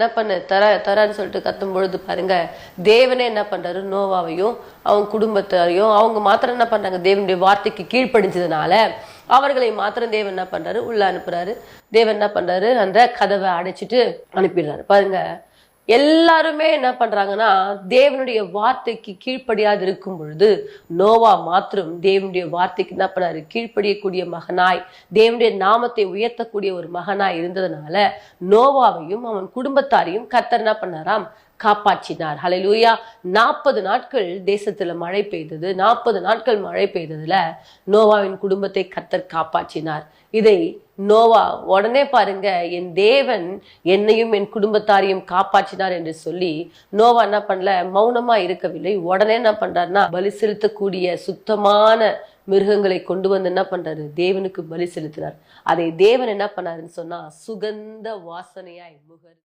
என்ன பண்ணு? தர தரன்னு சொல்லிட்டு கத்தும் பொழுது பாருங்க தேவனே என்ன பண்றாரு? நோவாவையும் அவங்க குடும்பத்தாரையும் அவங்க மாத்திரம் என்ன பண்றாங்க? தேவனுடைய வார்த்தைக்கு கீழ்ப்படிஞ்சதுனால அவர்களை மாத்திரம் தேவன் என்ன பண்றாரு? உள்ள அனுப்புறாரு. தேவன் என்ன பண்றாரு? அந்த கதவை அடைச்சிட்டு அனுப்பிடுறாரு. பாருங்க எல்லாருமே என்ன பண்றாங்கன்னா தேவனுடைய வார்த்தைக்கு கீழ்ப்படியாது இருக்கும் பொழுது நோவா மாத்திரம் தேவனுடைய வார்த்தைக்கு என்ன பண்ணாரு? கீழ்ப்படியக்கூடிய மகனாய் தேவனுடைய நாமத்தை உயர்த்தக்கூடிய ஒரு மகனாய் இருந்ததுனால நோவாவையும் அவன் குடும்பத்தாரையும் கத்தர் என்ன பண்ணாராம்? காப்பாற்றினார். ஹலலூயா நாற்பது நாட்கள் தேசத்துல மழை பெய்தது. நாற்பது நாட்கள் மழை பெய்ததுல நோவாவின் குடும்பத்தை கத்தர் காப்பாற்றினார். இதை நோவா உடனே பாருங்க என் தேவன் என்னையும் என் குடும்பத்தாரையும் காப்பாற்றினார் என்று சொல்லி நோவா என்ன பண்ணல மௌனமா இருக்கவில்லை. உடனே என்ன பண்றாருன்னா பலி செலுத்தக்கூடிய சுத்தமான மிருகங்களை கொண்டு வந்து என்ன பண்றாரு? தேவனுக்கு பலி செலுத்தினார். அதை தேவன் என்ன பண்ணாருன்னு சொன்னா சுகந்த வாசனையாய் முகர்